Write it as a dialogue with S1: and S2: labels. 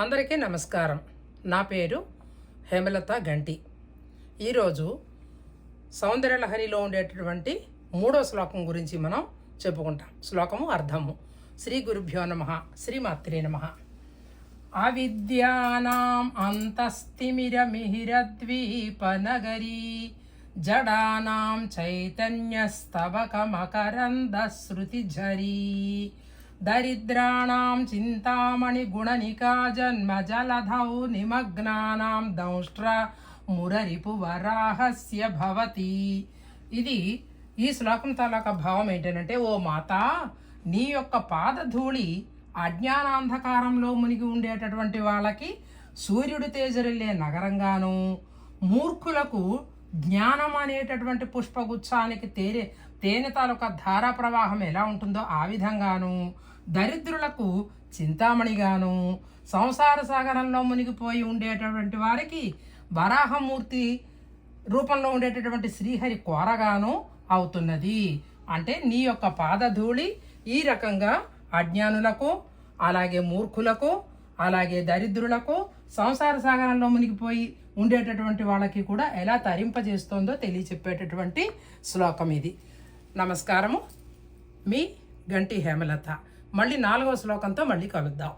S1: అందరికీ నమస్కారం. నా పేరు హేమలత గంటి. ఈరోజు సౌందర్యలహరిలో ఉండేటటువంటి మూడో శ్లోకం గురించి మనం చెప్పుకుంటాం. శ్లోకము అర్థము శ్రీ గురుభ్యో నమ. శ్రీమాత్రే నమ. అవిద్యానాం అంతస్తిమిరమిహిరద్వీపనగరీ జడానాం చైతన్యస్తవకమకరందశ్రుతిఝరీ దరిద్రాణం చింతామణి గుణనికా జన్మ జలధౌ నిమగ్నానాం దౌష్ట్ర మురరిపు వరాహస్య భవతి. ఇది ఈ శ్లోకం తాలూక భావం ఏంటంటే ఓ మాత నీ యొక్క పాదధూళి అజ్ఞానాంధకారంలో మునిగి ఉండేటటువంటి వాళ్ళకి సూర్యుడు తేజరిల్లే నగరంగాను మూర్ఖులకు జ్ఞానం అనేటటువంటి పుష్పగుచ్చానికి తేనె తేనె తాలూకా ధారా ప్రవాహం ఎలా ఉంటుందో ఆ విధంగాను. దరిద్రులకు చింతామణిగాను సంసార సాగరంలో మునిగిపోయి ఉండేటటువంటి వారికి వరాహమూర్తి రూపంలో ఉండేటటువంటి శ్రీహరి కోరగాను అవుతున్నది. అంటే నీ యొక్క పాదధూళి ఈ రకంగా అజ్ఞానులకు అలాగే మూర్ఖులకు అలాగే దరిద్రులకు సంసార సాగరంలో మునిగిపోయి ఉండేటటువంటి వాళ్ళకి కూడా ఎలా తరింపజేస్తోందో తెలియచెప్పేటటువంటి శ్లోకం ఇది. నమస్కారము. మీ గంటి హేమలత. మళ్ళీ నాలుగవ శ్లోకంతో మళ్ళీ కలుద్దాం.